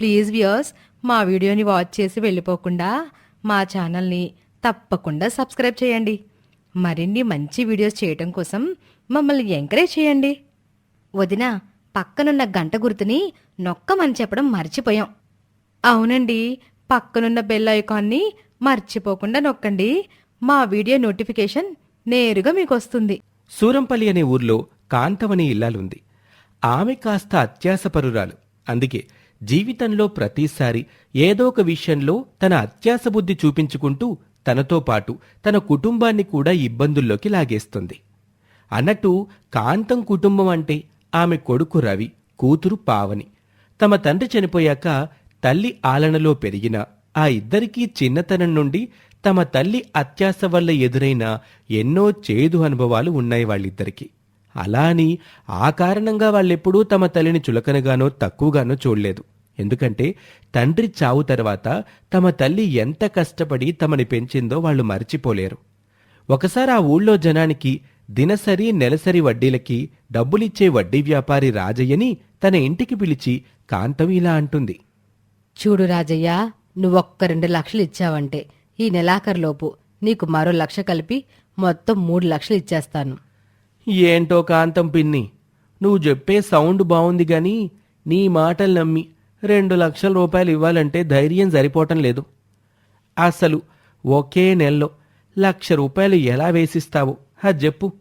Please viewers మా వీడియోని watch చేసి వెళ్ళిపోకుండా మా ఛానల్ని తప్పకుండా సబ్స్క్రైబ్ చేయండి. మరిన్ని మంచి వీడియోస్ చేయటం కోసం మమ్మల్ని ఎంకరేజ్ చేయండి. వదిన పక్కనున్న గంట గుర్తుని నొక్కమని చెప్పడం మర్చిపోయాం. అవునండి పక్కనున్న బెల్ ఐకాన్ని మర్చిపోకుండా నొక్కండి. మా వీడియో నోటిఫికేషన్ నేరుగా మీకు వస్తుంది సూరంపల్లి అనే ఊర్లో కాంతమని ఇల్లాలుంది. ఆమె కాస్త అత్యాసపరురాలు. అందుకే జీవితంలో ప్రతిసారి ఏదో ఒక విషయంలో తన అత్యాస బుద్ధి చూపించుకుంటూ తనతో పాటు తన కుటుంబాన్ని కూడా ఇబ్బందుల్లోకి లాగేస్తుంది. అన్నట్టు కాంతం కుటుంబం అంటే ఆమె కొడుకు రవి కూతురు పావని. తమ తండ్రి చనిపోయాక తల్లి ఆలనలో పెరిగిన ఆ ఇద్దరికీ చిన్నతనం నుండి తమ తల్లి అత్యాస వల్ల ఎదురైన ఎన్నో చేదు అనుభవాలు ఉన్నాయి వాళ్ళిద్దరికీ. అలా అని ఆ కారణంగా వాళ్ళెప్పుడూ తమ తల్లిని చులకనగానో తక్కువగానో చూడలేదు. ఎందుకంటే తండ్రి చావు తర్వాత తమ తల్లి ఎంత కష్టపడి తమని పెంచిందో వాళ్ళు మర్చిపోలేరు. ఒకసారి ఆ ఊళ్ళో జనానికి దినసరి నెలసరి వడ్డీలకి డబ్బులిచ్చే వడ్డీ వ్యాపారి రాజయ్యని తన ఇంటికి పిలిచి కాంతం ఇలా అంటుంది. చూడు రాజయ్య నువ్వొక్క రెండు లక్షలు ఇచ్చావంటే ఈ నెలాఖరులోపు నీకు మరో లక్ష కలిపి మొత్తం మూడు లక్షలు ఇచ్చేస్తాను. ఏంటో కాంతం పిన్ని నువ్వు చెప్పే సౌండ్ బాగుంది గాని నీ మాటలు నమ్మి రెండు లక్షల రూపాయలు ఇవ్వాలంటే ధైర్యం సరిపోవటం లేదు. అసలు ఒకే నెలలో లక్ష రూపాయలు ఎలా వేసిస్తావు? అది చెప్పు.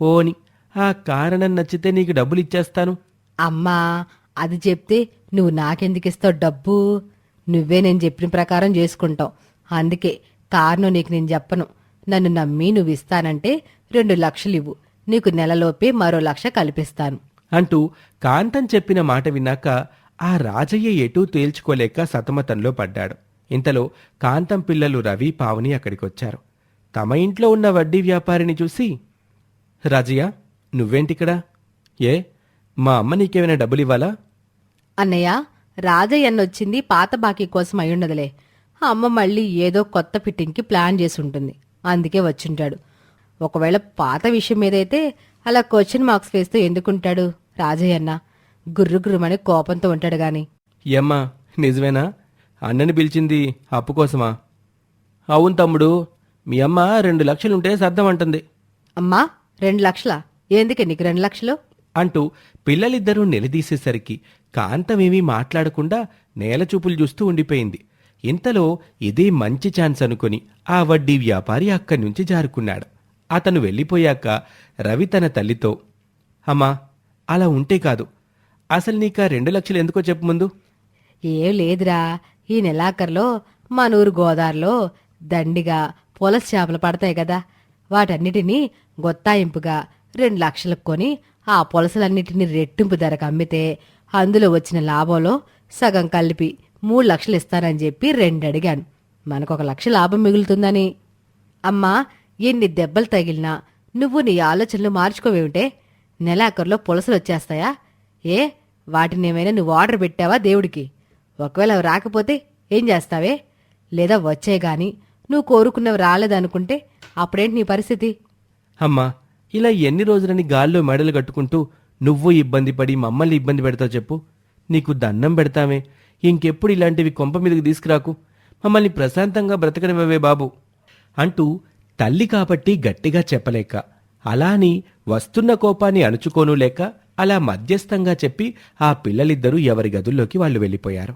పోని ఆ కారణం నచ్చితే నీకు డబ్బులు ఇచ్చేస్తాను. అమ్మా అది చెప్తే నువ్వు నాకెందుకు ఇస్తావు డబ్బు? నువ్వే నేను చెప్పిన ప్రకారం చేసుకుంటావు. అందుకే కారణం నీకు నేను చెప్పను. నన్ను నమ్మి నువ్వు ఇస్తానంటే రెండు లక్షలు ఇవ్వు. నీకు నెలలోపే మరో లక్ష కల్పిస్తాను. అంటూ కాంతం చెప్పిన మాట విన్నాక ఆ రాజయ్య ఎటూ తేల్చుకోలేక సతమతంలో పడ్డాడు. ఇంతలో కాంతం పిల్లలు రవి పావని అక్కడికొచ్చారు. తమ ఇంట్లో ఉన్న వడ్డీ వ్యాపారిని చూసి రాజయ్య నువ్వేంటిక్కడ? ఏ మా అమ్మ నీకేమైనా డబ్బులు ఇవ్వాలా అన్నయ్య రాజయ్యన్న వచ్చింది పాత బాకీ కోసం అయ్యుండదులే. అమ్మ మళ్ళీ ఏదో కొత్త ఫిట్టింగ్కి ప్లాన్ చేసి ఉంటుంది అందుకే వచ్చుంటాడు. ఒకవేళ పాత విషయం మీదైతే అలా క్వశ్చన్ మార్క్స్ వేస్తూ ఎందుకుంటాడు రాజయ్యన్న? గుర్రు గుర్రుమని కోపంతో ఉంటాడు గాని. ఏమ్మా నిజమేనా? అన్నని పిలిచింది అప్పు కోసమా? అవును తమ్ముడు మీ అమ్మ రెండు లక్షలుంటే సర్దం అంటుంది. అమ్మా రెండు లక్షలా? ఎందుకే నీకు రెండు లక్షలు? అంటూ పిల్లలిద్దరూ నిలదీసేసరికి కాంతమేమీ మాట్లాడకుండా నేలచూపులు చూస్తూ ఉండిపోయింది. ఇంతలో ఇదే మంచి ఛాన్స్ అనుకుని ఆ వడ్డీ వ్యాపారి అక్కడి నుంచి జారుకున్నాడు. అతను వెళ్ళిపోయాక రవి తన తల్లితో అమ్మా అలా ఉంటే కాదు. అసలు నీకా రెండు లక్షలు ఎందుకో చెప్పు ముందు. ఏం లేదురా. ఈ నెలాఖరులో మనూరు గోదావరిలో దండిగా పులస చేపలు పడతాయి కదా. వాటన్నిటినీ గొత్తాయింపుగా రెండు లక్షలకు కొని ఆ పులసలన్నిటినీ రెట్టింపు ధరకు అమ్మితే అందులో వచ్చిన లాభంలో సగం కలిపి మూడు లక్షలు ఇస్తానని చెప్పి రెండు అడిగాను మనకొక లక్ష లాభం మిగులుతుందని. అమ్మా ఎన్ని దెబ్బలు తగిలినా నువ్వు నీ ఆలోచనలు మార్చుకోవేమిటే? నెలాఖరులో పులసలు వచ్చేస్తాయా? ఏ? వాటిని ఏమైనా నువ్వు ఆర్డర్ పెట్టావా దేవుడికి? ఒకవేళ అవి రాకపోతే ఏం చేస్తావే? లేదా వచ్చే గాని నువ్వు కోరుకున్నవి రాలేదనుకుంటే అప్పుడేంటి నీ పరిస్థితి? అమ్మా ఇలా ఎన్ని రోజులని గాల్లో మెడలు కట్టుకుంటూ నువ్వు ఇబ్బంది పడి మమ్మల్ని ఇబ్బంది పెడతావు చెప్పు. నీకు దండం పెడతామే. ఇంకెప్పుడు ఇలాంటివి కొంప మీదకి తీసుకురాకు. మమ్మల్ని ప్రశాంతంగా బ్రతకనివ్వవే బాబు అంటూ తల్లి కాబట్టి గట్టిగా చెప్పలేక అలాని వస్తున్న కోపాన్ని అణుచుకోను లేక అలా మధ్యస్థంగా చెప్పి ఆ పిల్లలిద్దరూ ఎవరి గదుల్లోకి వాళ్ళు వెళ్ళిపోయారు.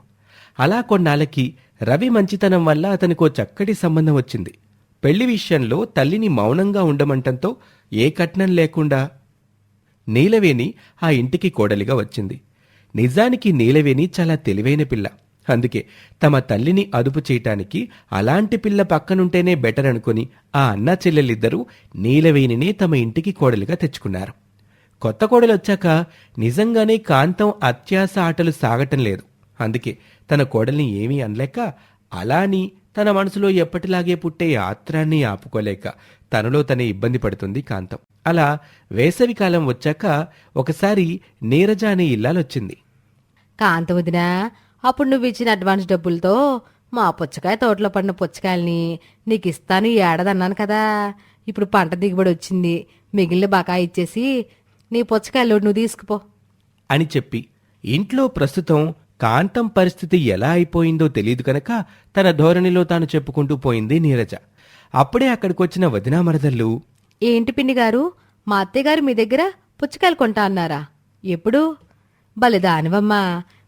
అలా కొన్నాళ్ళకి రవి మంచితనం వల్ల అతనికో చక్కటి సంబంధం వచ్చింది. పెళ్ళి విషయంలో తల్లిని మౌనంగా ఉండమంటంతో ఏ కట్నం లేకుండా నీలవేణి ఆ ఇంటికి కోడలిగా వచ్చింది. నిజానికి నీలవేణి చాలా తెలివైన పిల్ల. అందుకే తమ తల్లిని అదుపు చేయటానికి అలాంటి పిల్ల పక్కనుంటేనే బెటర్ అనుకుని ఆ అన్న చెల్లెలిద్దరూ నీలవేణినే తమ ఇంటికి కోడలుగా తెచ్చుకున్నారు. కొత్త కోడలు వచ్చాక నిజంగానే కాంతం అత్యాస ఆటలు సాగటం లేదు. అందుకే తన కోడల్ని ఏమీ అనలేక అలాని తన మనసులో ఎప్పటిలాగే పుట్టే ఆత్రాన్ని ఆపుకోలేక తనలో తనే ఇబ్బంది పడుతుంది కాంతం. అలా వేసవికాలం వచ్చాక ఒకసారి నీరజ అనే ఇల్లాలొచ్చింది. కాంతం వదినా అప్పుడు నువ్వు ఇచ్చిన అడ్వాన్స్ డబ్బులతో మా పుచ్చకాయ తోటలో పడిన పుచ్చకాయల్ని నీకు ఇస్తాను ఈ ఏడాది అన్నాను కదా. ఇప్పుడు పంట దిగుబడి వచ్చింది మిగిలిన బకాయి ఇచ్చేసి నీ పుచ్చకాయలు నువ్వు తీసుకుపో. అని చెప్పి ఇంట్లో ప్రస్తుతం కాంతం పరిస్థితి ఎలా అయిపోయిందో తెలియదు కనుక తన ధోరణిలో తాను చెప్పుకుంటూ పోయింది నీరజ. అప్పుడే అక్కడికొచ్చిన వదినా మరదళ్ళు ఏంటి పిన్ని గారు మా అత్తయ్య గారు మీ దగ్గర పుచ్చకాయలు కొంటా అన్నారా? ఎప్పుడు? భలే దానివమ్మా.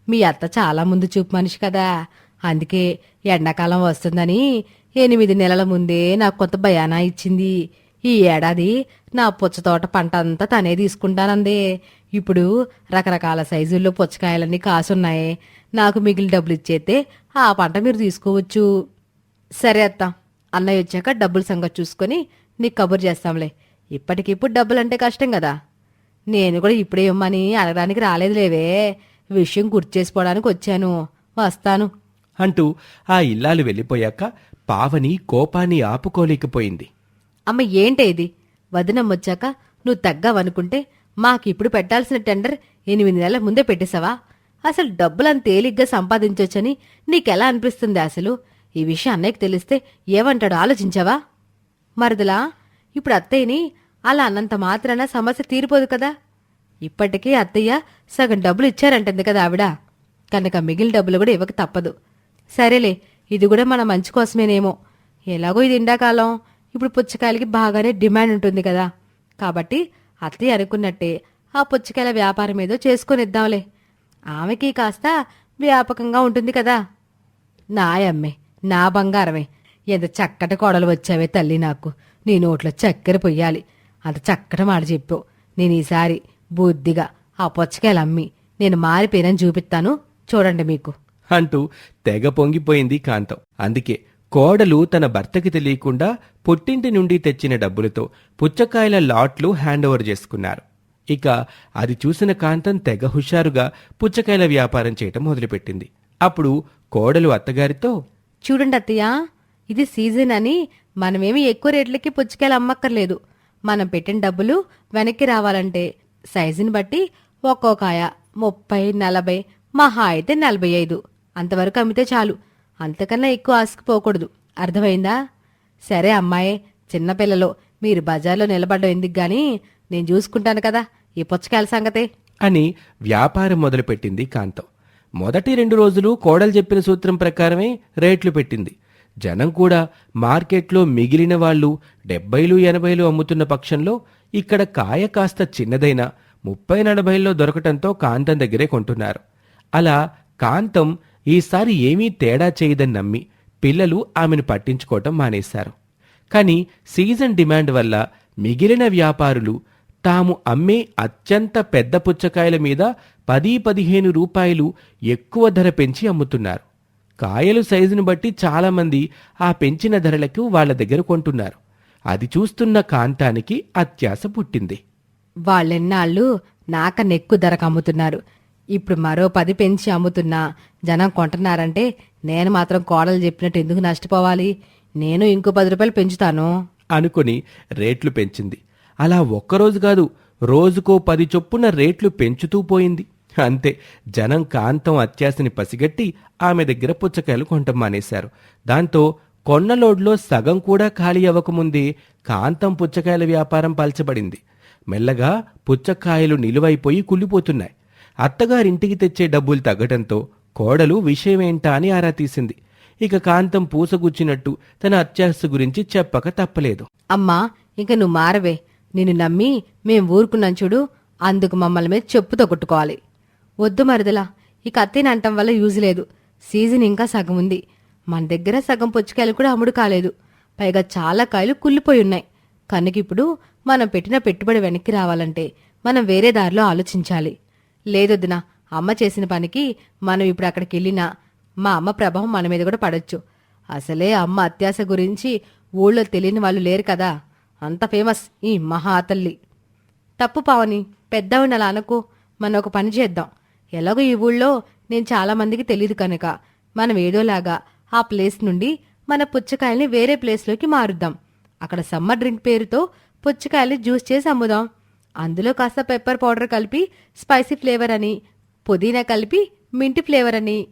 మీ అత్త చాలా ముందు చూపు మనిషి కదా. అందుకే ఎండాకాలం వస్తుందని ఎనిమిది నెలల ముందే నాకు కొత్త భయానా ఇచ్చింది. ఈ ఏడాది నా పుచ్చతోట పంట అంతా తనే తీసుకుంటానందే. ఇప్పుడు రకరకాల సైజుల్లో పుచ్చకాయలన్నీ కాసున్నాయి. నాకు మిగిలిన డబ్బులు ఇచ్చేస్తే ఆ పంట మీరు తీసుకోవచ్చు. సరే అత్త అన్నయ్య వచ్చాక డబ్బులు సంగతి చూసుకొని నీకు కబురు చేస్తాంలే. ఇప్పటికిప్పుడు డబ్బులంటే కష్టం కదా. నేను కూడా ఇప్పుడే ఇమ్మని అడగడానికి రాలేదులేవే. విషయం గుర్తు చేసుకోవడానికి వచ్చాను. వస్తాను. అంటూ ఆ ఇల్లాలు వెళ్ళిపోయాక పావని కోపాన్ని ఆపుకోలేకపోయింది. అమ్మ ఏంటే ఇది? వదినం వచ్చాక నువ్వు తగ్గావనుకుంటే మాకిప్పుడు పెట్టాల్సిన టెండర్ ఎనిమిది నెలల ముందే పెట్టేశావా? అసలు డబ్బులంత తేలిగ్గా సంపాదించొచ్చని నీకెలా అనిపిస్తుంది అసలు? ఈ విషయం అన్నయ్యకి తెలిస్తే ఏమంటాడు ఆలోచించావా? మరదలా ఇప్పుడు అత్తయ్యని అలా అన్నంత మాత్రాన సమస్య తీరిపోదు కదా. ఇప్పటికీ అత్తయ్య సగం డబ్బులు ఇచ్చారంటుంది కదా ఆవిడ. కనుక మిగిలిన డబ్బులు కూడా ఇవ్వక తప్పదు. సరేలే ఇది కూడా మన మంచి కోసమేనేమో. ఎలాగో ఇది ఎండాకాలం. ఇప్పుడు పుచ్చకాయలకి బాగానే డిమాండ్ ఉంటుంది కదా. కాబట్టి అత్తయ్య అనుకున్నట్టే ఆ పుచ్చకాయల వ్యాపారం ఏదో చేసుకునిద్దాంలే. ఆమెకి కాస్త వ్యాపకంగా ఉంటుంది కదా. నాయమ్మే నా బంగారమే. ఎంత చక్కటి కోడలు వచ్చావే తల్లి నాకు. నీ నోట్లో చక్కెర పొయ్యాలి. అంత చక్కటి మాట చెప్పావు నేను ఈసారి బుద్ధిగా. ఆ పుచ్చకాయలు అమ్మి. నేను మారిపోయినని చూపిస్తాను. చూడండి మీకు. అంటూ తెగ పొంగిపోయింది కాంతం. అందుకే కోడలు తన భర్తకి తెలియకుండా పుట్టింటి నుండి తెచ్చిన డబ్బులతో పుచ్చకాయల లాట్లు హ్యాండ్ ఓవర్ చేసుకున్నారు. ఇక అది చూసిన కాంతం తెగ హుషారుగా పుచ్చకాయల వ్యాపారం చేయటం మొదలుపెట్టింది. అప్పుడు కోడలు అత్తగారితో చూడండి అత్తయ్య ఇది సీజన్ అని మనమేమి ఎక్కువ రేట్లకి పుచ్చకాయలు అమ్మక్కర్లేదు. మనం పెట్టిన డబ్బులు వెనక్కి రావాలంటే సైజుని బట్టి ఒక్కో కాయ ముప్పై నలభై మహా అయితే నలభై ఐదు. అంతవరకు అమ్మితే చాలు. అంతకన్నా ఎక్కువ ఆసుకుపోకూడదు అర్థమైందా? సరే అమ్మాయి చిన్నపిల్లలు మీరు బజార్లో నిలబడ్డం ఎందుకు గాని నేను చూసుకుంటాను కదా ఈ పుచ్చకాయల సంగతే. అని వ్యాపారం మొదలుపెట్టింది కాంతం. మొదటి రెండు రోజులు కోడలు చెప్పిన సూత్రం ప్రకారమే రేట్లు పెట్టింది. జనం కూడా మార్కెట్లో మిగిలిన వాళ్ళు డెబ్బైలు ఎనభైలు అమ్ముతున్న పక్షంలో ఇక్కడ కాయ కాస్త చిన్నదైనా ముప్పై నలభైల్లో దొరకటంతో కాంతం దగ్గరే కొంటున్నారు. అలా కాంతం ఈసారి ఏమీ తేడా చేయదని నమ్మి పిల్లలు ఆమెను పట్టించుకోవటం మానేశారు. కానీ సీజన్ డిమాండ్ వల్ల మిగిలిన వ్యాపారులు తాము అమ్మే అత్యంత పెద్ద పుచ్చకాయల మీద పది పదిహేను రూపాయలు ఎక్కువ ధర పెంచి అమ్ముతున్నారు. కాయలు సైజును బట్టి చాలామంది ఆ పెంచిన ధరలకు వాళ్ళ దగ్గర కొంటున్నారు. అది చూస్తున్న కాంతానికి అత్యాస పుట్టింది. వాళ్ళెన్నాళ్ళు నాక నెక్కు ధరకు అమ్ముతున్నారు. ఇప్పుడు మరో పది పెంచి అమ్ముతున్నా జనం కొంటున్నారంటే నేను మాత్రం కోడలు చెప్పినట్టు ఎందుకు నష్టపోవాలి? నేను ఇంకో పది రూపాయలు పెంచుతాను. అనుకుని రేట్లు పెంచింది. అలా ఒక్కరోజు కాదు రోజుకో పది చొప్పున రేట్లు పెంచుతూ పోయింది. అంతే జనం కాంతం అత్యాశని పసిగట్టి ఆమె దగ్గర పుచ్చకాయలు కొంటం మానేశారు. దాంతో కొన్నలోడ్లో సగం కూడా ఖాళీ అవ్వకముందే కాంతం పుచ్చకాయల వ్యాపారం పలచబడింది. మెల్లగా పుచ్చకాయలు నిలువైపోయి కుళ్ళిపోతున్నాయి. అత్తగారింటికి తెచ్చే డబ్బులు తగ్గటంతో కోడలు విషయమేంటా అని ఆరా తీసింది. ఇక కాంతం పూసగుచ్చినట్టు తన అత్యాశ గురించి చెప్పక తప్పలేదు. అమ్మా ఇంక నువ్వు మారవే. నిన్ను నమ్మి మేం ఊరుకున్నాం చూడు అందుకు మమ్మల్ని మీద చెప్పుతో కొట్టుకోవాలి. వద్దు మరదలా ఇక అత్తేనంటం వల్ల యూజ్ లేదు. సీజన్ ఇంకా సగం ఉంది మన దగ్గర సగం పుచ్చకాయలు కూడా అమ్ముడు కాలేదు. పైగా చాలా కాయలు కుళ్ళిపోయి ఉన్నాయి. కనుక ఇప్పుడు మనం పెట్టిన పెట్టుబడి వెనక్కి రావాలంటే మనం వేరే దారిలో ఆలోచించాలి. లేదొద్దున అమ్మ చేసిన పనికి మనం ఇప్పుడు అక్కడికి వెళ్ళినా మా అమ్మ ప్రభావం మన మీద కూడా పడొచ్చు. అసలే అమ్మ అత్యాశ గురించి ఊళ్ళో తెలియని వాళ్ళు లేరు కదా. అంత ఫేమస్ ఈ మహాతల్లి. తప్పు పావని పెద్దవిని అలా అనుకో. మనం ఒక పని చేద్దాం. ఎలాగో ఈ ఊళ్ళో నేను చాలామందికి తెలియదు కనుక. మనం ఏదోలాగా ఆ ప్లేస్ నుండి మన పుచ్చకాయల్ని వేరే ప్లేస్లోకి మారుద్దాం. అక్కడ సమ్మర్ డ్రింక్ పేరుతో పుచ్చకాయల్ని జ్యూస్ చేసి అమ్ముదాం. అందులో కాస్త పెప్పర్ పౌడర్ కలిపి స్పైసీ ఫ్లేవర్ అని పుదీనా కలిపి మింటి ఫ్లేవర్ అని.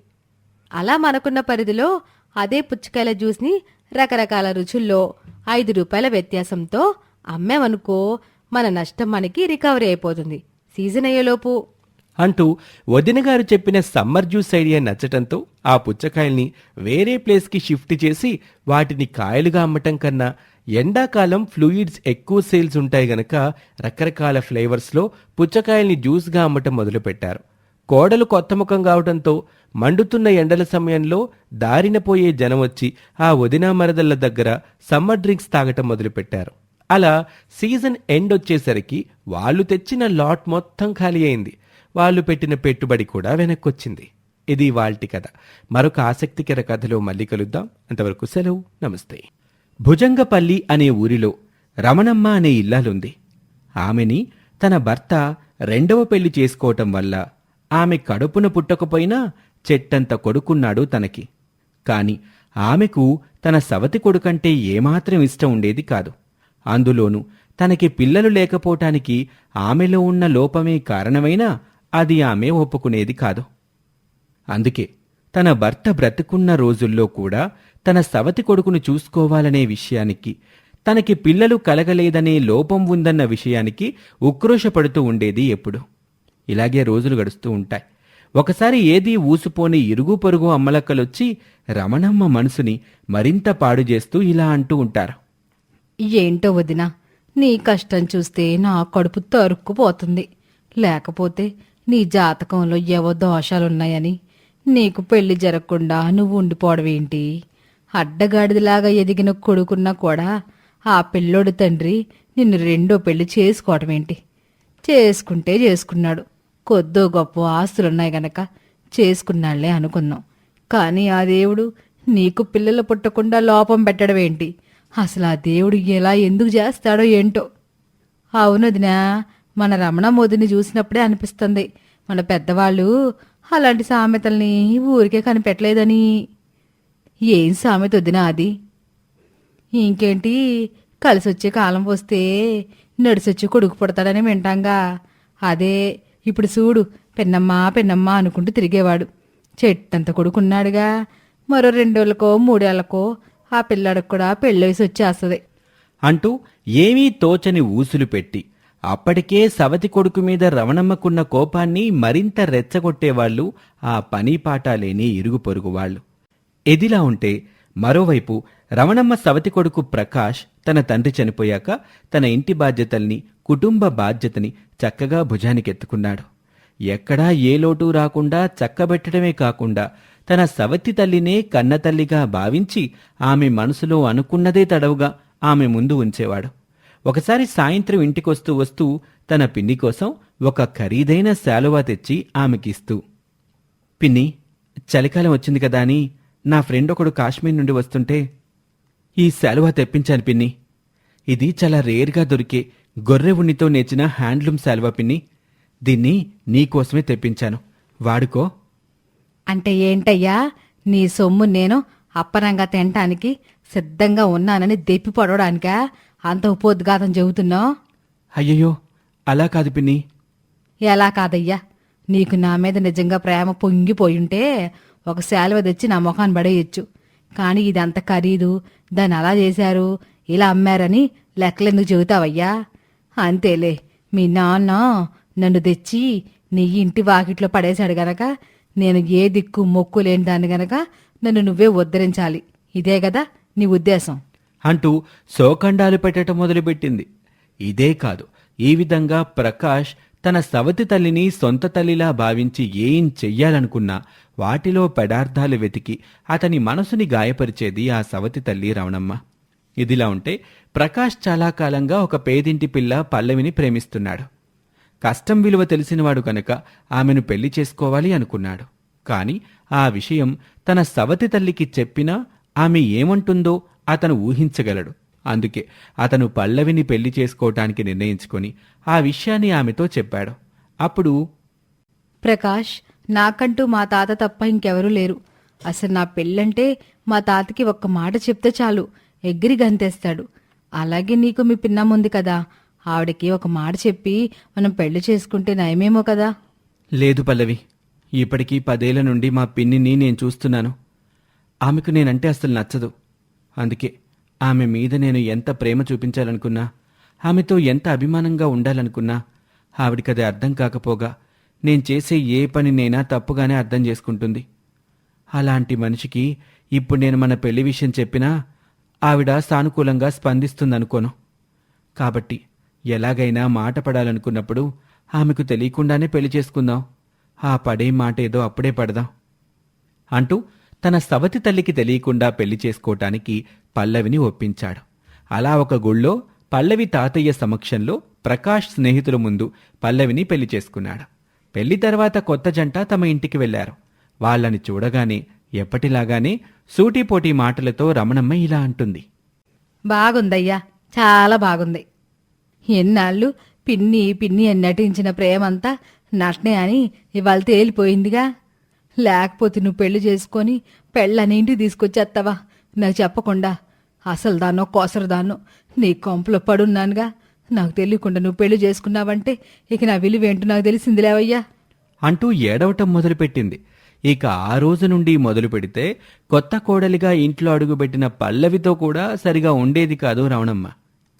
అలా మనకున్న పరిధిలో అదే పుచ్చకాయల జ్యూస్ని రకరకాల రుచుల్లో ఐదు రూపాయల వ్యత్యాసంతో అమ్మామనుకో మన నష్టం మనకి రికవరీ అయిపోతుంది. సీజన్ అయ్యేలోపు. అంటూ వదినగారు చెప్పిన సమ్మర్ జ్యూస్ ఐడియా నచ్చటంతో ఆ పుచ్చకాయల్ని వేరే ప్లేస్కి షిఫ్ట్ చేసి వాటిని కాయలుగా అమ్మటం కన్నా ఎండాకాలం ఫ్లూయిడ్స్ ఎక్కువ సేల్స్ ఉంటాయి గనక రకరకాల ఫ్లేవర్స్లో పుచ్చకాయల్ని జ్యూస్గా అమ్మటం మొదలుపెట్టారు. కోడలు కొత్త ముఖం కావడంతో మండుతున్న ఎండల సమయంలో దారిన పోయే జనం వచ్చి ఆ వదినా మరదళ్ళ దగ్గర సమ్మర్ డ్రింక్స్ తాగటం మొదలుపెట్టారు. అలా సీజన్ ఎండ్ వచ్చేసరికి వాళ్ళు తెచ్చిన లాట్ మొత్తం ఖాళీ అయింది. వాళ్ళు పెట్టిన పెట్టుబడి కూడా వెనక్కొచ్చింది. ఇది వాల్టి కథ. మరొక ఆసక్తికర కథలో మళ్ళీ కలుద్దాం. అంతవరకు సెలవు. నమస్తే. భుజంగపల్లి అనే ఊరిలో రమణమ్మ అనే ఇల్లాలుంది. ఆమెని తన భర్త రెండవ పెళ్ళి చేసుకోవటం వల్ల ఆమె కడుపున పుట్టకపోయినా చెట్టంత కొడుకున్నాడు తనకి. కాని ఆమెకు తన సవతి కొడుకంటే ఏమాత్రం ఇష్టం ఉండేది కాదు. అందులోనూ తనకి పిల్లలు లేకపోవటానికి ఆమెలో ఉన్న లోపమే కారణమైనా అది ఆమె ఒప్పుకునేది కాదు. అందుకే తన భర్త బ్రతుకున్న రోజుల్లో కూడా తన సవతి కొడుకును చూసుకోవాలనే విషయానికి తనకి పిల్లలు కలగలేదనే లోపం ఉందన్న విషయానికి ఉక్రోషపడుతూ ఉండేది ఎప్పుడు. ఇలాగే రోజులు గడుస్తూ ఉంటాయి. ఒకసారి ఏదీ ఊసుపోని ఇరుగు పొరుగు అమ్మలక్కలొచ్చి రమణమ్మ మనసుని మరింత పాడు చేస్తూ ఇలా అంటూ ఉంటారు. ఏంటో వదిన నీ కష్టం చూస్తే నా కడుపు తరుక్కుపోతుంది. లేకపోతే నీ జాతకంలో ఏవో దోషాలున్నాయని. నీకు పెళ్ళి జరగకుండా నువ్వు ఉండిపోవడమేంటి అడ్డగాడిదిలాగా ఎదిగిన కొడుకున్నా కూడా ఆ పిల్లోడి తండ్రి నిన్ను రెండో పెళ్ళి చేసుకోవటమేంటి చేసుకుంటే చేసుకున్నాడు. కొద్దో గొప్ప ఆస్తులున్నాయి గనక చేసుకున్నాళ్ళే అనుకున్నాం. కానీ ఆ దేవుడు నీకు పిల్లలు పుట్టకుండా లోపం పెట్టడమేంటి అసలు ఆ దేవుడు ఎలా ఎందుకు చేస్తాడో ఏంటో? అవునదినా మన రమణ మోదిని చూసినప్పుడే అనిపిస్తుంది. మన పెద్దవాళ్ళు అలాంటి సామెతల్ని ఊరికే కనిపెట్టలేదని. ఏం సామెత వదినా అది? ఇంకేంటి? కలిసొచ్చే కాలం వస్తే నడిసొచ్చి కొడుకు పుడతాడని వింటాంగా. అదే ఇప్పుడు చూడు పెన్నమ్మా పెన్నమ్మా అనుకుంటూ తిరిగేవాడు. చెట్టంత కొడుకున్నాడుగా. మరో రెండేళ్ళకో మూడేళ్ళకో ఆ పిల్లాడికి కూడా పెళ్ళేసి వచ్చేస్తుంది. అంటూ ఏమీ తోచని ఊసులు పెట్టి అప్పటికే సవతి కొడుకు మీద రవణమ్మకున్న కోపాన్ని మరింత రెచ్చగొట్టేవాళ్ళు ఆ పని పాట లేని ఇరుగు పొరుగు వాళ్ళు. ఎదిలా ఉంటే మరోవైపు రవణమ్మ సవతి కొడుకు ప్రకాష్ తన తండ్రి చనిపోయాక తన ఇంటి బాధ్యతల్ని కుటుంబ బాధ్యతని చక్కగా భుజానికెత్తుకున్నాడు. ఎక్కడా ఏ లోటు రాకుండా చక్కబెట్టడమే కాకుండా తన సవతి తల్లినే కన్నతల్లిగా భావించి ఆమె మనసులో అనుకున్నదే తడవుగా ఆమె ముందు ఉంచేవాడు. ఒకసారి సాయంత్రం ఇంటికొస్తూ వస్తూ తన పిన్ని కోసం ఒక ఖరీదైన శాలువా తెచ్చి ఆమెకిస్తూ. పిన్ని చలికాలం వచ్చింది కదా అని నా ఫ్రెండ్ ఒకడు కాశ్మీర్ నుండి వస్తుంటే ఈ శాలువా తెప్పించాను పిన్ని. ఇది చాలా రేర్గా దొరికే గొర్రె ఉన్నితో నేర్చిన హ్యాండ్లూమ్ శాలువా పిన్ని. దీన్ని నీకోసమే తెప్పించాను. వాడుకో. అంటే ఏంటయ్యా? నీ సొమ్ము నేను అప్పనంగా తినటానికి సిద్ధంగా ఉన్నానని దెప్పి పడవడానికా అంత ఉపోద్ఘాతం చెబుతున్నావు? అయ్యయ్యో అలా కాదు పిన్ని. ఎలా కాదయ్యా? నీకు నా మీద నిజంగా ప్రేమ పొంగిపోయుంటే ఒక శాలువ తెచ్చి నా ముఖాన్ని పడేయచ్చు. కానీ ఇదంత ఖరీదు. దాన్ని అలా చేశారు ఇలా అమ్మారని లెక్కలెందుకు చెబుతావయ్యా? అంతేలే మీ నాన్న నన్ను తెచ్చి నీ ఇంటి వాకిట్లో పడేశాడు గనక నేను ఏ దిక్కు మొక్కు లేని దాన్ని గనక నన్ను నువ్వే ఉద్ధరించాలి. ఇదే కదా నీ ఉద్దేశం? అంటూ శోకండాలు పెట్టడం మొదలుపెట్టింది. ఇదే కాదు ఈ విధంగా ప్రకాష్ తన సవతి తల్లిని సొంత తల్లిలా భావించి ఏం చెయ్యాలనుకున్నా వాటిలో పెడార్థాలు వెతికి అతని మనసుని గాయపరిచేది ఆ సవతి తల్లి రవణమ్మ ఇదిలా ఉంటే ప్రకాష్ చాలా కాలంగా ఒక పేదింటి పిల్ల పల్లవిని ప్రేమిస్తున్నాడు. కష్టం విలువ తెలిసినవాడు కనుక ఆమెను పెళ్ళి చేసుకోవాలి అనుకున్నాడు. కాని ఆ విషయం తన సవతి తల్లికి చెప్పినా ఆమె ఏమంటుందో అతను ఊహించగలడు. అందుకే అతను పల్లవిని పెళ్ళి చేసుకోవటానికి నిర్ణయించుకొని ఆ విషయాన్ని ఆమెతో చెప్పాడు. అప్పుడు ప్రకాష్ నాకంటూ మా తాత తప్ప ఇంకెవరూ లేరు. అసలు నా పెళ్ళంటే మా తాతకి ఒక్క మాట చెప్తే చాలు. ఎగిరి గంతేస్తాడు. అలాగే నీకు మీ పిన్నమ్ముంది కదా. ఆవిడకి ఒక మాట చెప్పి మనం పెళ్ళి చేసుకుంటే నయమేమో కదా. లేదు పల్లవి. ఇప్పటికీ పదేళ్ళ నుండి మా పిన్నిని నేను చూస్తున్నాను. ఆమెకు నేనంటే అసలు నచ్చదు. అందుకే ఆమె మీద నేను ఎంత ప్రేమ చూపించాలనుకున్నా ఆమెతో ఎంత అభిమానంగా ఉండాలనుకున్నా ఆవిడికది అర్థం కాకపోగా నేను చేసే ఏ పనినైనా తప్పుగానే అర్థం చేసుకుంటుంది. అలాంటి మనిషికి ఇప్పుడు నేను మన పెళ్ళి విషయం చెప్పినా ఆవిడ సానుకూలంగా స్పందిస్తుందనుకోను. కాబట్టి ఎలాగైనా మాట పడాలనుకున్నప్పుడు ఆమెకు తెలియకుండానే పెళ్ళి చేసుకుందాం. ఆ పడే మాట ఏదో అప్పుడే పడదాం. అంటూ తన సవతి తల్లికి తెలియకుండా పెళ్ళి చేసుకోవటానికి పల్లవిని ఒప్పించాడు. అలా ఒక గుళ్ళో పల్లవి తాతయ్య సమక్షంలో ప్రకాష్ స్నేహితుల ముందు పల్లవిని పెళ్ళి చేసుకున్నాడు. పెళ్ళి తర్వాత కొత్త జంట తమ ఇంటికి వెళ్ళారు. వాళ్ళని చూడగానే ఎప్పటిలాగానే సూటిపోటీ మాటలతో రమణమ్మ ఇలా అంటుంది. బాగుందయ్యా చాలా బాగుంది. ఎన్నాళ్ళు పిన్ని పిన్ని అని నటించిన ప్రేమంతా నటనే అని ఇవాళ తేలిపోయిందిగా. లేకపోతే నువ్వు పెళ్ళి చేసుకొని పెళ్ళని ఇంటికి తీసుకొచ్చేస్తావా నాకు చెప్పకుండా. అసలు దాన్నో కోసరు దాన్నో. నీ కొంపలో పడున్నానుగా. నాకు తెలియకుండా నువ్వు పెళ్ళి చేసుకున్నావంటే ఇక నా విలువేంటో నాకు తెలిసిందిలేవయ్యా అంటూ ఏడవటం మొదలుపెట్టింది. ఇక ఆ రోజు నుండి మొదలు పెడితే కొత్త కోడలిగా ఇంట్లో అడుగుపెట్టిన పల్లవితో కూడా సరిగా ఉండేది కాదు రమణమ్మ.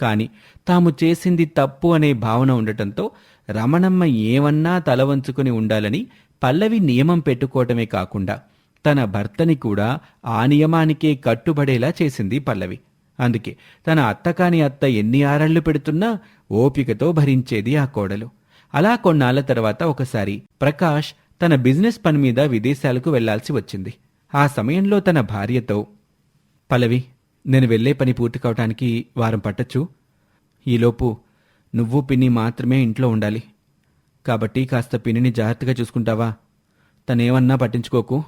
కాని తాము చేసింది తప్పు అనే భావన ఉండటంతో రమణమ్మ ఏమన్నా తల వంచుకుని ఉండాలని పల్లవి నియమం పెట్టుకోవటమే కాకుండా తన భర్తని కూడా ఆ నియమానికే కట్టుబడేలా చేసింది పల్లవి. అందుకే తన అత్త కాని అత్త ఎన్ని ఆరళ్ళు పెడుతున్నా ఓపికతో భరించేది ఆ కోడలు. అలా కొన్నాళ్ళ తర్వాత ఒకసారి ప్రకాష్ తన బిజినెస్ పని మీద విదేశాలకు వెళ్ళాల్సి వచ్చింది. ఆ సమయంలో తన భార్యతో పల్లవి నేను వెళ్ళే పని పూర్తి కావటానికి వారం పట్టచ్చు. ఈలోపు నువ్వు పిన్ని మాత్రమే ఇంట్లో ఉండాలి. కాబట్టి కాస్త పిన్నిని జాగ్రత్తగా చూసుకుంటావా? తనేమన్నా పట్టించుకోకు?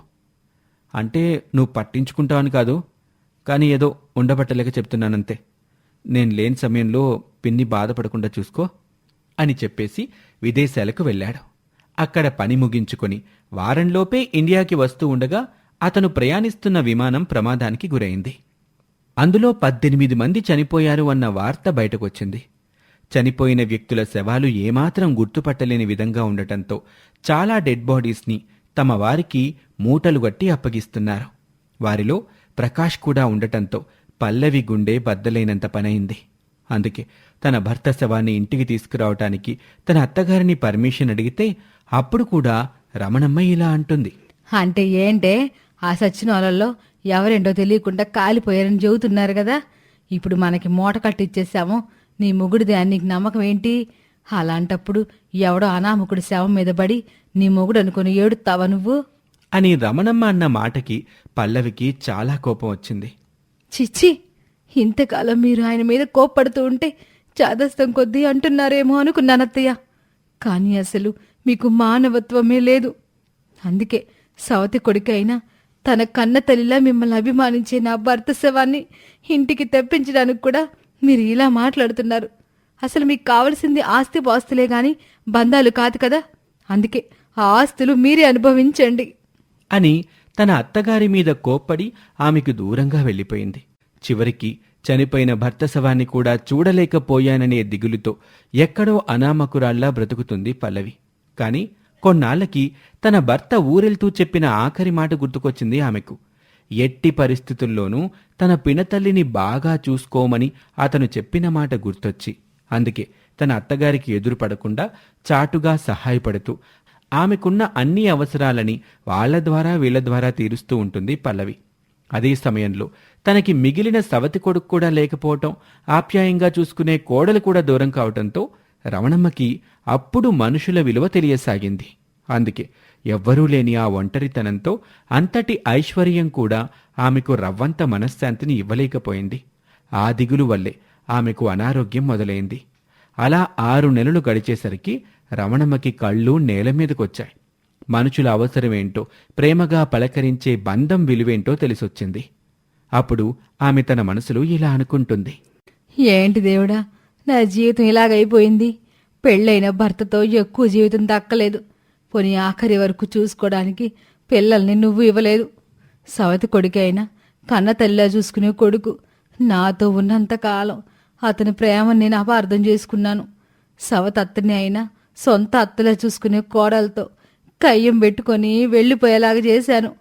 అంటే నువ్వు పట్టించుకుంటావని కాదు కానీ ఏదో ఉండబట్టలేక చెప్తున్నానంతే. నేను లేని సమయంలో పిన్ని బాధపడకుండా చూసుకో అని చెప్పేసి విదేశాలకు వెళ్ళాడు. అక్కడ పని ముగించుకొని వారంలోపే ఇండియాకి వస్తూ ఉండగా అతను ప్రయాణిస్తున్న విమానం ప్రమాదానికి గురైంది. అందులో పద్దెనిమిది మంది చనిపోయారు అన్న వార్త బయటకొచ్చింది. చనిపోయిన వ్యక్తుల శవాలు ఏమాత్రం గుర్తుపట్టలేని విధంగా ఉండటంతో చాలా డెడ్ బాడీస్ని తమ వారికి మూటలు గట్టి అప్పగిస్తున్నారు. వారిలో ప్రకాష్ కూడా ఉండటంతో పల్లవి గుండె బద్దలైనంత పనైంది. అందుకే తన భర్త శవాన్ని ఇంటికి తీసుకురావటానికి తన అత్తగారిని పర్మిషన్ అడిగితే అప్పుడు కూడా రమణమ్మ ఇలా అంటుంది. అంటే ఏంటే? ఆ సచ్చిన వాళ్ళల్లో ఎవరేంటో తెలియకుండా కాలిపోయారని చెబుతున్నారు కదా. ఇప్పుడు మనకి మూట కట్టిచ్చేసాము. నీ మొగుడిది అని నీకు నమ్మకం ఏంటి? అలాంటప్పుడు ఎవడో అనామకుడి శవం మీద పడి నీ మొగుడు అనుకుని ఏడుతావా నువ్వు? అని రమణమ్మ అన్న మాటకి పల్లవికి చాలా కోపం వచ్చింది. చిచ్చి ఇంతకాలం మీరు ఆయన మీద కోప్పడుతూ ఉంటే చాదస్తం కొద్దీ అంటున్నారేమో అనుకున్నానత్తయ్య. కానీ అసలు మీకు మానవత్వమే లేదు. అందుకే సవతి కొడుకైనా తన కన్న తల్లిలా మిమ్మల్ని అభిమానించే నా భర్త శవాన్ని ఇంటికి తెప్పించడానికి కూడా మీరు ఇలా మాట్లాడుతున్నారు. అసలు మీకు కావలసింది ఆస్తి పాస్తులే గాని బంధాలు కాదు కదా? అందుకే ఆ ఆస్తులు మీరే అనుభవించండి. అని తన అత్తగారి మీద కోప్పడి ఆమెకు దూరంగా వెళ్ళిపోయింది. చివరికి చనిపోయిన భర్త శవాన్ని కూడా చూడలేకపోయాననే దిగులుతో ఎక్కడో అనామకురాల్లా బ్రతుకుతుంది పల్లవి. కాని కొన్నాళ్ళకి తన భర్త ఊరెళ్తూ చెప్పిన ఆఖరి మాట గుర్తుకొచ్చింది ఆమెకు. ఎట్టి పరిస్థితుల్లోనూ తన పినతల్లిని బాగా చూసుకోమని అతను చెప్పిన మాట గుర్తొచ్చి అందుకే తన అత్తగారికి ఎదురుపడకుండా చాటుగా సహాయపడుతూ ఆమెకున్న అన్ని అవసరాలని వాళ్ళ ద్వారా వీళ్ళ ద్వారా తీరుస్తూ ఉంటుంది పల్లవి. అదే సమయంలో తనకి మిగిలిన సవతి కొడుకు కూడా లేకపోవటం ఆప్యాయంగా చూసుకునే కోడలు కూడా దూరం కావటంతో రమణమ్మకి అప్పుడు మనుషుల విలువ తెలియసాగింది. అందుకే ఎవ్వరూ లేని ఆ ఒంటరితనంతో అంతటి ఐశ్వర్యం కూడా ఆమెకు రవ్వంత మనశ్శాంతిని ఇవ్వలేకపోయింది. ఆ దిగులు వల్లే ఆమెకు అనారోగ్యం మొదలైంది. అలా ఆరు నెలలు గడిచేసరికి రమణమ్మకి కళ్ళు నేల మీదకొచ్చాయి. మనుషుల అవసరమేంటో ప్రేమగా పలకరించే బంధం విలువేంటో తెలిసొచ్చింది. అప్పుడు ఆమె తన మనసులో ఇలా అనుకుంటుంది. ఏంటి దేవుడా నా జీవితం ఇలాగైపోయింది. పెళ్ళైన భర్తతో ఎక్కువ జీవితం దక్కలేదు. పోనీ ఆఖరి వరకు చూసుకోవడానికి పిల్లల్ని నువ్వు ఇవ్వలేదు. సవతి కొడుకైనా కన్న తల్లిలా చూసుకునే కొడుకు నాతో ఉన్నంత కాలం అతని ప్రేమని నేను అపార్థం చేసుకున్నాను. సవతి అత్తని అయినా సొంత అత్తలా చూసుకునే కోడలతో కయ్యం పెట్టుకొని వెళ్ళిపోయేలాగా చేశాను.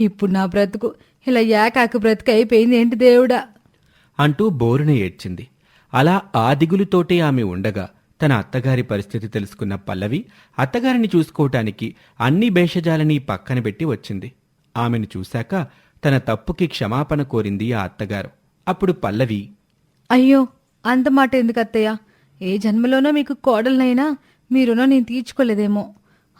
ఇప్పుడు నా బ్రతుకు ఇలా ఏకాకి బ్రతుకు అయిపోయింది ఏంటి దేవుడా? అంటూ బోరున ఏడ్చింది. అలా ఆ దిగులుతోటే ఆమె ఉండగా తన అత్తగారి పరిస్థితి తెలుసుకున్న పల్లవి అత్తగారిని చూసుకోవటానికి అన్ని భేషజాలని పక్కన పెట్టి వచ్చింది. ఆమెను చూశాక తన తప్పుకి క్షమాపణ కోరింది ఆ అత్తగారు. అప్పుడు పల్లవి అయ్యో అంత మాట ఎందుకు అత్తయ్య ఏ జన్మలోనో మీకు కోడలనైనా మీ రుణం నేను తీర్చుకోలేదేమో.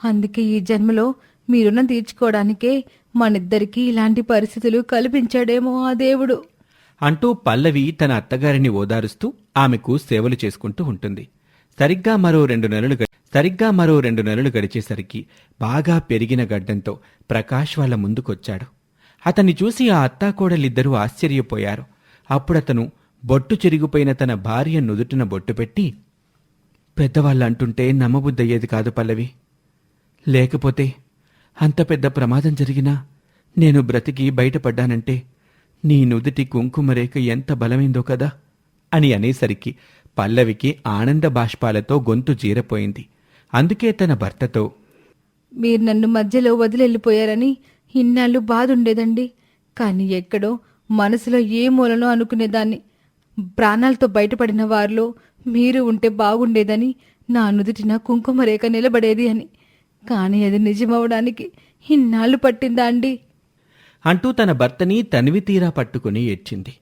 అందుకే ఈ జన్మలో మీ రుణం తీర్చుకోవడానికే మనిద్దరికీ ఇలాంటి పరిస్థితులు కల్పించాడేమో ఆ దేవుడు. అంటూ పల్లవి తన అత్తగారిని ఓదారుస్తూ ఆమెకు సేవలు చేసుకుంటూ ఉంటుంది. సరిగ్గా మరో రెండు నెలలు సరిగ్గా మరో రెండు నెలలు గడిచేసరికి బాగా పెరిగిన గడ్డంతో ప్రకాష్ వాళ్ళ ముందుకొచ్చాడు. అతన్ని చూసి ఆ అత్తాకోడలిద్దరూ ఆశ్చర్యపోయారు. అప్పుడతను బొట్టు చెరిగిపోయిన తన భార్య నుదుటిన బొట్టు పెట్టి పెద్దవాళ్ళు అంటుంటే నమ్మబుద్దయ్యేది కాదు పల్లవి. లేకపోతే అంత పెద్ద ప్రమాదం జరిగినా నేను బ్రతికి బయటపడ్డానంటే నీ నుదుటి కుంకుమరేఖ ఎంత బలమైందో కదా అని అనేసరికి పల్లవికి ఆనంద బాష్పాలతో గొంతు జీరపోయింది అందుకే తన భర్తతో మీరు నన్ను మధ్యలో వదిలెళ్ళిపోయారని ఇన్నాళ్ళు బాధ ఉండేదండి కానీ ఎక్కడో మనసులో ఏ మూలనో అనుకునేదాన్ని. ప్రాణాలతో బయటపడిన వారిలో మీరు ఉంటే బాగుండేదని నా నుదుటిన కుంకుమ రేఖ నిలబడేది అని. కానీ అది నిజమవడానికి ఇన్నాళ్ళు పట్టిందా అండి? అంటూ తన భర్తని తనివి తీరా పట్టుకుని ఏడ్చింది.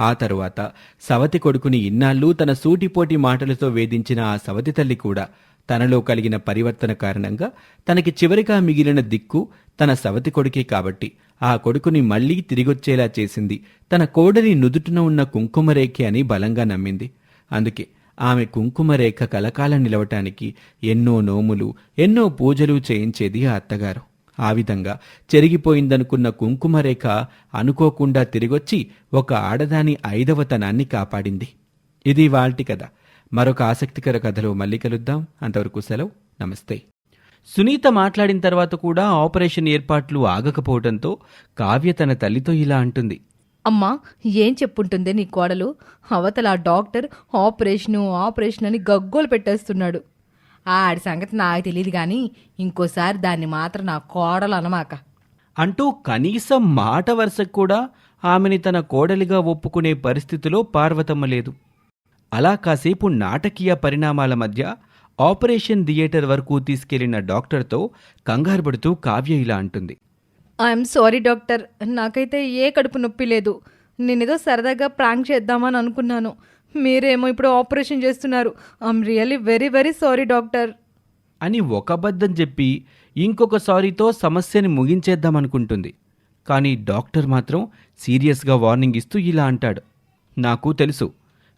ఆ తరువాత సవతి కొడుకుని ఇన్నాళ్ళు తన సూటిపోటి మాటలతో వేధించిన ఆ సవతి తల్లి కూడా తనలో కలిగిన పరివర్తన కారణంగా తనకి చివరిగా మిగిలిన దిక్కు తన సవతి కొడుకే కాబట్టి ఆ కొడుకుని మళ్ళీ తిరిగొచ్చేలా చేసింది తన కోడలి నుదుటిన ఉన్న కుంకుమరేఖ అని బలంగా నమ్మింది. అందుకే ఆమె కుంకుమరేఖ కలకాలం నిలవటానికి ఎన్నో నోములు ఎన్నో పూజలు చేయించేది ఆ అత్తగారు. ఆ విధంగా చెరిగిపోయిందనుకున్న కుంకుమరేఖ అనుకోకుండా తిరిగొచ్చి ఒక ఆడదాని ఐదవతనాన్ని కాపాడింది. ఇది వాల్టి కథ. మరొక ఆసక్తికర కథలో మళ్ళీ కలుద్దాం. అంతవరకు సెలవు. నమస్తే. సునీత మాట్లాడిన తర్వాత కూడా ఆపరేషన్ ఏర్పాట్లు ఆగకపోవడంతో కావ్య తన తల్లితో ఇలా అంటుంది. అమ్మా ఏం చెప్పుంటుంది నీ కోడలు? అవతల డాక్టర్ ఆపరేషను ఆపరేషన్ అని గగ్గోలు పెట్టేస్తున్నాడు. ఆడి సంగతి నాకు తెలియదు కానీ ఇంకోసారి దాన్ని మాత్రం నా కోడలు అనమాక. అంటూ కనీసం మాట వరుసకు కూడా ఆమెని తన కోడలిగా ఒప్పుకునే పరిస్థితిలో పార్వతమ్మ లేదు. అలా కాసేపు నాటకీయ పరిణామాల మధ్య ఆపరేషన్ థియేటర్ వరకు తీసుకెళ్ళిన డాక్టర్తో కంగారు పడుతూ కావ్య ఇలా అంటుంది. ఐఎమ్ సారీ డాక్టర్ నాకైతే ఏ కడుపు నొప్పి లేదు. నేనేదో సరదాగా ప్రాంక్ చేద్దామని అనుకున్నాను. మీరేమో ఇప్పుడు ఆపరేషన్ చేస్తున్నారు. I'm really very very sorry doctor అని ఒక అబద్ధం చెప్పి ఇంకొక సారీతో సమస్యని ముగించేద్దామనుకుంటుంది కానీ డాక్టర్ మాత్రం సీరియస్గా వార్నింగ్ ఇస్తూ ఇలా అంటాడు. నాకు తెలుసు.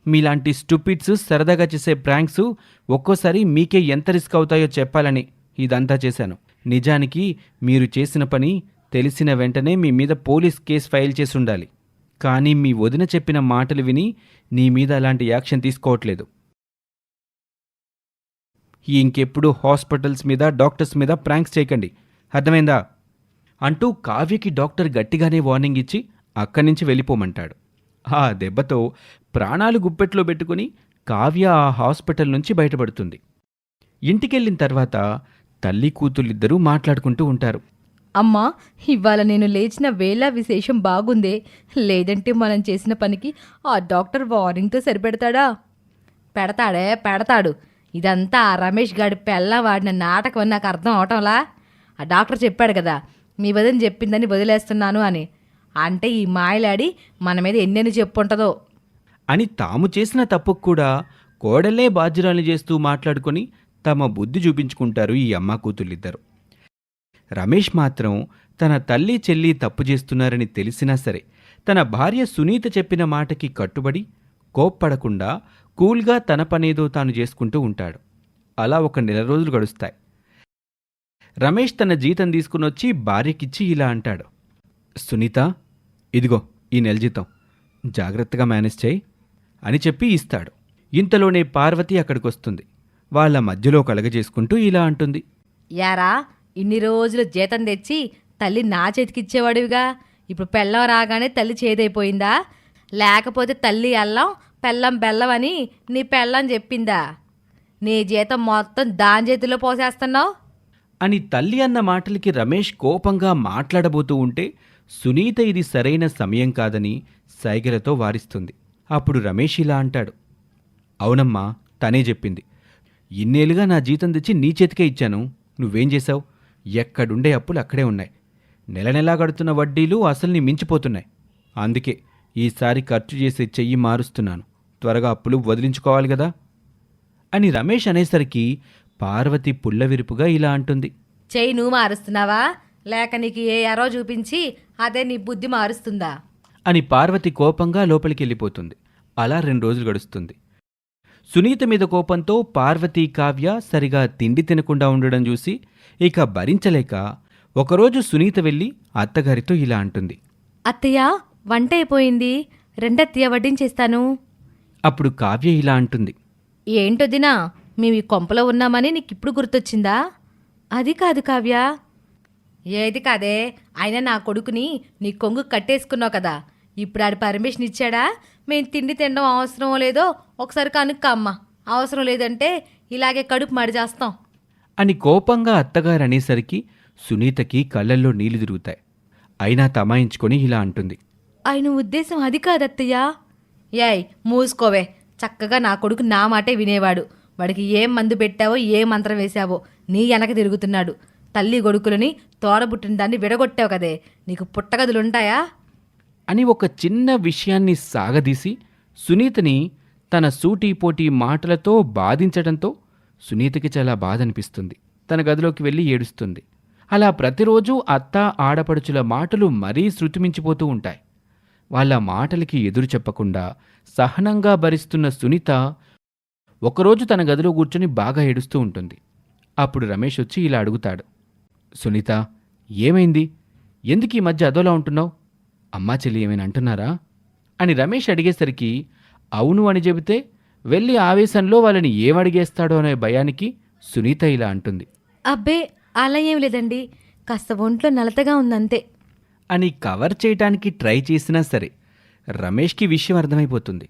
మీలాంటి స్టూపిడ్స్ సరదాగా చేసే ప్రాంక్స్ ఒక్కోసారి మీకే ఎంత రిస్క్ అవుతాయో చెప్పాలని ఇదంతా చేశాను. నిజానికి మీరు చేసిన పని తెలిసిన వెంటనే మీ మీద పోలీస్ కేసు ఫైల్ చేసి ఉండాలి. కానీ మీ వదిన చెప్పిన మాటలు విని నీ మీద అలాంటి యాక్షన్ తీసుకోవట్లేదు. ఇంకెప్పుడు హాస్పిటల్స్ మీద డాక్టర్స్ మీద ప్రాంక్స్ చేయకండి. అర్థమైందా? అంటూ కావ్యకి డాక్టర్ గట్టిగానే వార్నింగ్ ఇచ్చి అక్కడి నుంచి వెళ్ళిపోమంటాడు. ఆ దెబ్బతో ప్రాణాలు గుప్పెట్లో పెట్టుకుని కావ్య ఆ హాస్పిటల్ నుంచి బయటపడుతుంది. ఇంటికెళ్ళిన తర్వాత తల్లి కూతుళ్ళిద్దరూ మాట్లాడుకుంటూ ఉంటారు. అమ్మా ఇవాళ నేను లేచిన వేళ విశేషం బాగుందే. లేదంటే మనం చేసిన పనికి ఆ డాక్టర్ వార్నింగ్తో సరిపెడతాడా? పెడతాడే పెడతాడు. ఇదంతా ఆ రమేష్ గాడి పెళ్ళవాడిన నాటకం నాకు అర్థం అవటంలా? ఆ డాక్టర్ చెప్పాడు కదా మీ వదిన చెప్పిందని వదిలేస్తున్నాను అని. అంటే ఈ మాయలాడి మన మీద ఎన్నెన్ని చెప్పుంటదో అని తాము చేసిన తప్పుకు కూడా కోడలే బాధ్యురాలు చేస్తూ మాట్లాడుకొని తమ బుద్ధి చూపించుకుంటారు ఈ అమ్మ కూతుళ్ళిద్దరు. రమేష్ మాత్రం తన తల్లి చెల్లి తప్పు చేస్తున్నారని తెలిసినా సరే తన భార్య సునీత చెప్పిన మాటకి కట్టుబడి కోప్పడకుండా కూల్గా తన పనేదో తాను చేసుకుంటూ ఉంటాడు. అలా ఒక నెల రోజులు గడుస్తాయి. రమేష్ తన జీతం తీసుకునొచ్చి భార్యకిచ్చి ఇలా అంటాడు. సునీత ఇదిగో ఈ నెల జీతం. జాగ్రత్తగా మేనేజ్ చేయి అని చెప్పి ఇస్తాడు. ఇంతలోనే పార్వతి అక్కడికొస్తుంది. వాళ్ళ మధ్యలో కలగజేసుకుంటూ ఇలా అంటుంది. యారా ఇన్ని రోజులు జీతం తెచ్చి తల్లి నా చేతికిచ్చేవాడివిగా ఇప్పుడు పెళ్ళం రాగానే తల్లి చేదైపోయిందా? లేకపోతే తల్లి అల్లం పెళ్ళం బెల్లం అని నీ పెళ్ళం చెప్పిందా? నీ జీతం మొత్తం దాని చేతిలో పోసేస్తున్నావు? అని తల్లి అన్న మాటలకి రమేష్ కోపంగా మాట్లాడబోతూ ఉంటే సునీత ఇది సరైన సమయం కాదని సైగలతో వారిస్తుంది. అప్పుడు రమేష్ ఇలా అంటాడు. అవునమ్మా తనే చెప్పింది. ఇన్నేళ్ళుగా నా జీతం తెచ్చి నీ చేతికే ఇచ్చాను. నువ్వేం చేశావు? ఎక్కడుండే అప్పులు అక్కడే ఉన్నాయి. నెల నెలా కడుతున్న వడ్డీలు అసలుని మించిపోతున్నాయి. అందుకే ఈసారి ఖర్చు చేసే చెయ్యి మారుస్తున్నాను. త్వరగా అప్పులు వదిలించుకోవాలి కదా? అని రమేష్ అనేసరికి పార్వతి పుల్లవిరుపుగా ఇలా అంటుంది. చెయ్యి నువ్వు మారుస్తున్నావా? లేక నీకు ఏ ఎరో చూపించి అదే నీ బుద్ధి మారుస్తుందా? అని పార్వతి కోపంగా లోపలికి వెళ్ళిపోతుంది అలా రెండు రోజులు గడుస్తుంది. సునీత మీద కోపంతో పార్వతి కావ్య సరిగా తిండి తినకుండా ఉండడం చూసి ఇక భరించలేక ఒకరోజు సునీత వెళ్ళి అత్తగారితో ఇలా అంటుంది. అత్తయ్య వంట అయిపోయింది. రెండత్తయ్య వడ్డించేస్తాను. అప్పుడు కావ్య ఇలా అంటుంది. ఏంటొదినా మేము ఈ కొంపలో ఉన్నామని నీకు ఇప్పుడు గుర్తొచ్చిందా? అది కాదు కావ్య. ఏది కాదే అయినా నా కొడుకుని నీ కొంగు కట్టేసుకున్నావు కదా. ఇప్పుడు ఆడి పర్మిషన్ ఇచ్చాడా? మేము తిండి తినడం అవసరం లేదో ఒకసారి కనుక్క అమ్మ అవసరం లేదంటే ఇలాగే కడుపు మడి చేస్తాం అని కోపంగా అత్తగారు అనేసరికి సునీతకి కళ్ళల్లో నీళ్ళు తిరుగుతాయి. అయినా తమాయించుకొని ఇలా అంటుంది. ఆయన ఉద్దేశం అది కాదత్తయ్య. ఏయ్ మూసుకోవే. చక్కగా నా కొడుకు నా మాటే వినేవాడు. వాడికి ఏం మందు పెట్టావో ఏ మంత్రం వేశావో నీ వెనక తిరుగుతున్నాడు. తల్లి కొడుకులని తోడబుట్టిన దాన్ని విడగొట్టావు కదే. నీకు పుట్టగదులుంటాయా? అని ఒక చిన్న విషయాన్ని సాగదీసి సునీతని తన సూటీపోటీ మాటలతో బాధించడంతో సునీతకి చాలా బాధ అనిపిస్తుంది తన గదిలోకి వెళ్ళి ఏడుస్తుంది. అలా ప్రతిరోజు అత్త ఆడపడుచుల మాటలు మరీ శృతిమించిపోతూ ఉంటాయి. వాళ్ళ మాటలకి ఎదురు చెప్పకుండా సహనంగా భరిస్తున్న సునీత ఒకరోజు తన గదిలో కూర్చొని బాగా ఏడుస్తూ ఉంటుంది. అప్పుడు రమేష్ వచ్చి ఇలా అడుగుతాడు. సునీత ఏమైంది? ఎందుకు ఈ మధ్య అదోలా ఉంటున్నావు? అమ్మా చెల్లి ఏమైనా అంటున్నారా? అని రమేష్ అడిగేసరికి అవును అని చెబితే వెళ్ళి ఆవేశంలో వాళ్ళని ఏమడిగేస్తాడో అనే భయానికి సునీత ఇలా అంటుంది. అబ్బే అలా ఏం లేదండి. కాస్త ఒంట్లో నలతగా ఉందంతే. అని కవర్ చేయటానికి ట్రై చేసినా సరే రమేష్కి విషయం అర్థమైపోతుంది.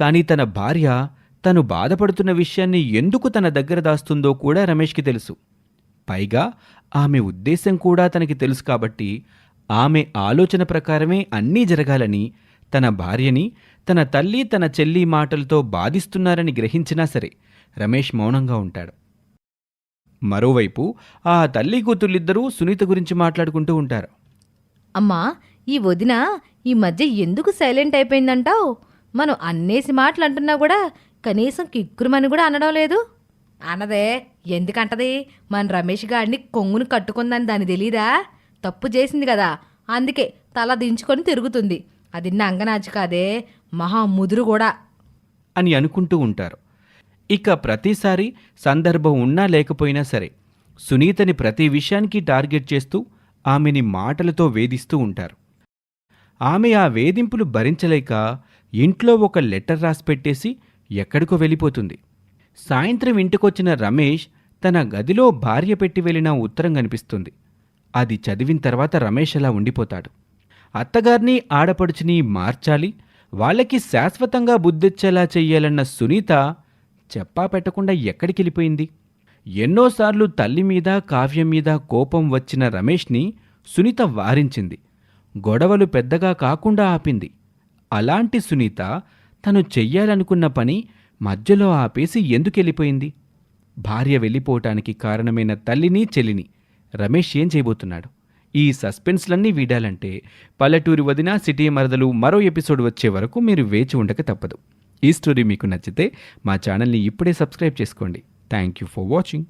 కానీ తన భార్య తను బాధపడుతున్న విషయాన్ని ఎందుకు తన దగ్గర దాస్తుందో కూడా రమేష్కి తెలుసు. పైగా ఆమె ఉద్దేశం కూడా తనకి తెలుసు కాబట్టి ఆమె ఆలోచన ప్రకారమే అన్నీ జరగాలని తన భార్యని తన తల్లి తన చెల్లి మాటలతో బాధిస్తున్నారని గ్రహించినా సరే రమేష్ మౌనంగా ఉంటాడు. మరోవైపు ఆ తల్లి కూతుళ్ళిద్దరూ సునీత గురించి మాట్లాడుకుంటూ ఉంటారు. అమ్మా ఈ వదిన ఈ మధ్య ఎందుకు సైలెంట్ అయిపోయిందంటావు? మనం అన్నేసి మాటలు అంటున్నా కూడా కనీసం కిక్కురుమని కూడా అనడం లేదు. అనదే ఎందుకంటది? మన రమేష్ గాడిని కొంగును కట్టుకుందని దాని తెలీదా? తప్పు చేసింది కదా. అందుకే తల దించుకొని తిరుగుతుంది. అది నంగనాచి కాదే మహా ముదురు కూడా. అని అనుకుంటూ ఉంటారు. ఇక ప్రతిసారి సందర్భం ఉన్నా లేకపోయినా సరే సునీతని ప్రతి విషయానికి టార్గెట్ చేస్తూ ఆమెని మాటలతో వేధిస్తూ ఉంటారు. ఆమె ఆ వేధింపులు భరించలేక ఇంట్లో ఒక లెటర్ రాసి పెట్టేసి ఎక్కడికో వెళ్ళిపోతుంది. సాయంత్రం ఇంటికొచ్చిన రమేష్ తన గదిలో భార్య పెట్టి వెళ్ళిన ఉత్తరం కనిపిస్తుంది. అది చదివిన తర్వాత రమేష్ అలా ఉండిపోతాడు. అత్తగారిని ఆడపడుచుని మార్చాలి వాళ్ళకి శాశ్వతంగా బుద్ధిచ్చేలా చెయ్యాలన్న సునీత చెప్పా పెట్టకుండా ఎక్కడికి వెళ్ళిపోయింది ఎన్నోసార్లు తల్లి మీద కావ్యం మీద కోపం వచ్చిన రమేష్ని సునీత వారించింది. గొడవలు పెద్దగా కాకుండా ఆపింది. అలాంటి సునీత తను చెయ్యాలనుకున్న పని మధ్యలో ఆపేసి ఎందుకెళ్ళిపోయింది? భార్య వెళ్ళిపోవటానికి కారణమైన తల్లిని చెల్లిని రమేష్ ఏం చేయబోతున్నాడు? ఈ సస్పెన్స్లన్నీ వీడాలంటే పల్లెటూరి వదిన సిటీ మరదలు మరో ఎపిసోడ్ వచ్చే వరకు మీరు వేచి ఉండక తప్పదు. ఈ స్టోరీ మీకు నచ్చితే మా ఛానల్ని ఇప్పుడే సబ్స్క్రైబ్ చేసుకోండి. Thank you for watching.